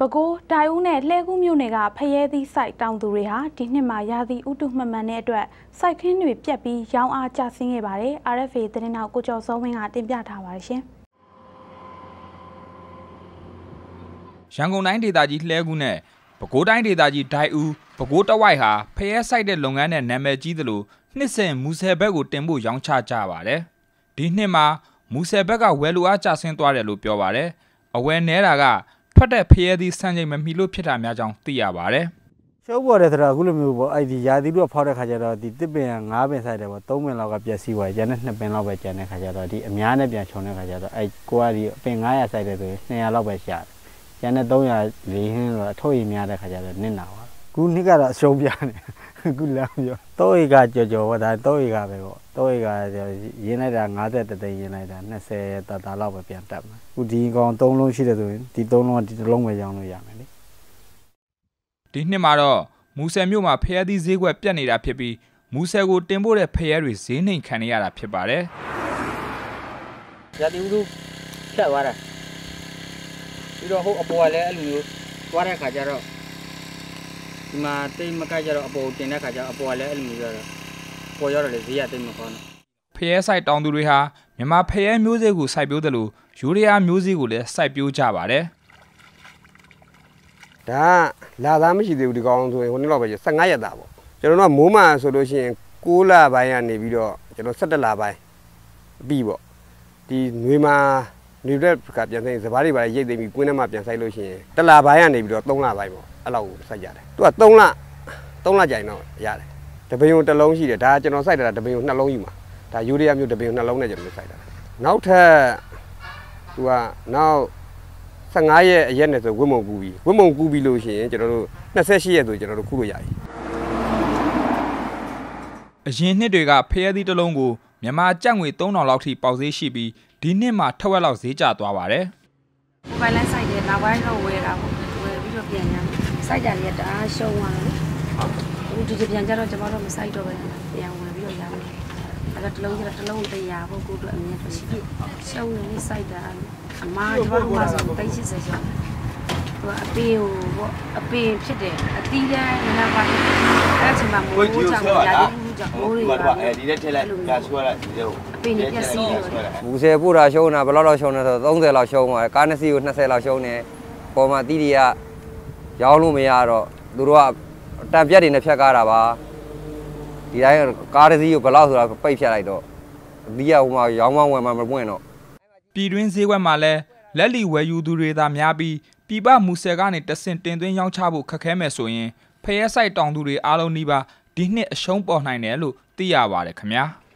ပဲခူးတိုင်ဦးနဲ့လှဲကူးမြို့နယ်ကဖရဲသီးစိုက်တောင်သူတွေဟာဒီနှစ်မှာရာသီဥတုမှန်မှန်တဲ့အတွက်စိုက်ခင်းတွေပြက်ပြီးရောင်းအားကျဆင်းခဲ့ပါတယ် RFA သတင်းတောက်ကိုကျော်စောဝင်းကတင်ပြထားပါတယ်ရှင်ရန်ကုန်တိုင်းဒေသကြီးလှဲကူးနဲ့ပဲခူးတိုင်းဒေသကြီးဒိုင်ဦးပဲခူးတဝိုက်ဟာဖရဲဆိုင်တဲ့လုပ်ငန်းနဲ့နာမည်ကြီးသလိုနှစ်စဉ်မူဆယ်ဘက်ကိုတင်ဖို့ရောင်းချကြပါတယ်။ဒီနှစ်မှာမူဆယ်ဘက်ကဝယ်လိုအားကျဆင်းသွားတယ်လို့ပြောပါတယ်။အဝယ်နဲတာက ထွက်တဲ့ဖရဲသီးစံချိန်မမီလို့ဖြစ်တာများကြောင်းသိရပါတယ်။ရှုပ်ပေါ်တယ်ဆိုတော့အခုလိုမျိုးပေါ့အဲ့ဒီယာတီတို့ဖောက်တဲ့ခါကျတော့ဒီတစ်ပင်က9ပင်ဆိုင်တယ်ပေါ့3ပင်လောက်ကပြည့်စည်သွားကျန်တဲ့2ပင်လောက်ပဲကျန်တဲ့ခါကျတော့ဒီအများနဲ့ပြန်ခြုံတဲ့ခါကျတော့အဲ့ကိုကဒီအပင်900ဆိုင်တယ်ဆိုရင်200လောက်ပဲရှာတယ်ကျန်တဲ့300လေးဟင်းဆိုတော့အထုတ်ရည်များတဲ့ခါကျတော့နစ်နာပါခုနှစ်ကတော့အရှုံးပြနေအ ခုလမ်းပြော3ဧကကြော်ကြော်ပေါ့ဒါ3ဧကပဲပေါ့3ဧကရင်းလိုက်တာ50တိန်ရင်းလိုက်တာ20တာတာလောက်ပဲပြန်တက်မှာအခုဒီကောင်3လုံးရှိတယ်ဆိုရင်ဒီ3လုံးကဒီတစ်လုံးပဲရောင်းလို့ရမယ်လေဒီနှစ်မှာတော့မူဆယ်မြို့မှာဖရဲသီးဈေးကွက်ပြတ်နေတာဖြစ်ပြီးမူဆယ်ကိုတင်ပို့တဲ့ဖရဲတွေဈေးနှိမ်ခံနေရတာဖြစ်ပါတယ်ရာသီဥတုဖြတ်သွားတာပြီးတော့ဟိုအပေါ်ကလည်းအဲ့လိုမျိုးသွားတဲ့ခါကျတော့ ဒီမှာတိတ်မကကြတော့အပေါ်ကိုတင်တဲ့ခါကျတော့အပေါ်ကလည်းအဲ့လိုမျိုးရတော့ပေါ်ရတော့လေဈေးကတိတ်မကောင်းတော့ ။ဖရဲဆိုင်တောင်သူတွေဟာမြန်မာဖရဲမျိုးစေ့ကိုစိုက်ပျိုးတယ်လို့ယူရီးယားမျိုးစေ့ကိုလည်းစိုက်ပျိုးကြပါတယ် ဒါကလာသားမရှိသေးဘူးဒီကောင်ဆိုရင်ဟိုနေ့တော့ပဲ15ရက်သားပေါ့ကျွန်တော်တို့ကမိုးမှဆိုလို့ရှိရင်6လပိုင်းကနေပြီးတော့ကျွန်တော်17လပိုင်းပြီးပေါ့ဒီຫນွေမှာຫນွေဘက်ကပြန်ဆိုင်စပားတွေပါရိတ်သိမ်းပြီးကွင်းထဲမှာပြန်ဆိုင်လို့ရှိရင်တစ်လပိုင်းကနေပြီးတော့3လပိုင်းပေါ့ အဲ့လောက်ကိုစိုက်ကြတယ်သူက3လ3လကြာရင်တော့ရတယ်တပင်ုံတစ်လုံးရှိတယ်ဒါကကျွန်တော်စိုက်တာတပင်ုံနှလုံးယူမှာဒါယူရီးယားမျိုးတပင်ုံနှလုံးနဲ့ကျွန်တော်စိုက်တာနောက်ထပ်သူကနောက်15ရက်အရက်နဲ့ဆိုဝတ်မုံကူပြီးဝတ်မုံကူပြီးလို့ရှိရင်ကျွန်တော်တို့28ရက်ဆိုကျွန်တော်တို့ခုလို့ရပြီ။အရင်နှစ်တွေကဖရဲသီးတစ်လုံးကိုမြန်မာကျပ်ငွေ3000လောက်ထိပေါက်ဈေးရှိပြီးဒီနှစ်မှာထက်ဝက်လောက်ဈေးကျသွားပါတယ်မိုဘိုင်းလိုင်းစိုက်တယ်နောက်ပိုင်းတော့ဝယ်တာပေါ့ဝယ်ပြီးတော့ပြန်ရမယ် စိုက်ကြတယ်တအားရှုံးသွားတယ်ဟုတ်ဒီဒီပြန်ကြတော့ကျွန်တော်တို့မစိုက်တော့ပဲပြန်ဝယ်ပြီးတော့ရမယ်အဲ့တော့တစ်လုံးကျတော့တစ်လုံး100ပေါ့ကိုတို့အမြင်ရှိပြီရှုံးနေနေစိုက်တာအမားကျွန်တော်တို့ကဆို380ရှုံးသူကအပင်ကိုပေါ့အပင်ဖြစ်တယ်အတီးတိုင်းနည်းပါအဲ့အချိန်မှာမိုးကြောင့်ရာသီဥတုကြောင့်မိုးတွေပါဒီနဲ့ထည့်လိုက်ဒါဆွဲလိုက်ဒီအပင်တွေပြက်စီးပြီးတော့မူဆယ်ပို့တာရှုံးတာဘယ်လောက်လောက်ရှုံးလဲဆိုတော့30လောက်ရှုံးပါတယ်ကားနှစ်စီးကို20လောက်ရှုံးတယ်ပေါ်မှာတီးတီက ရောင်းလို့မရတော့သူတို့ကတံပြက်တွေနဲ့ဖြတ်ကားတာပါဒီတိုင်းကားတစ်စီးကိုဘယ်လောက်ဆိုတာပိတ်ဖြတ်လိုက်တော့ဒီကဟိုမှာရောင်းမဝင်မှာမပွင့်တော့။ပြည်တွင်းဈေးကွက်မှာလည်းလက်လီဝယ်ယူသူတွေသာများပြီးပြည်ပမူဆယ်ကနေတဆင့်တင်သွင်းရောင်းချဖို့ခက်ခဲမယ်ဆိုရင်ဖရဲဆိုင်တောင်သူတွေအားလုံးနီးပါးဒီနှစ်အရှုံးပေါ်နိုင်တယ်လို့သိရပါတယ်ခင်ဗျာ။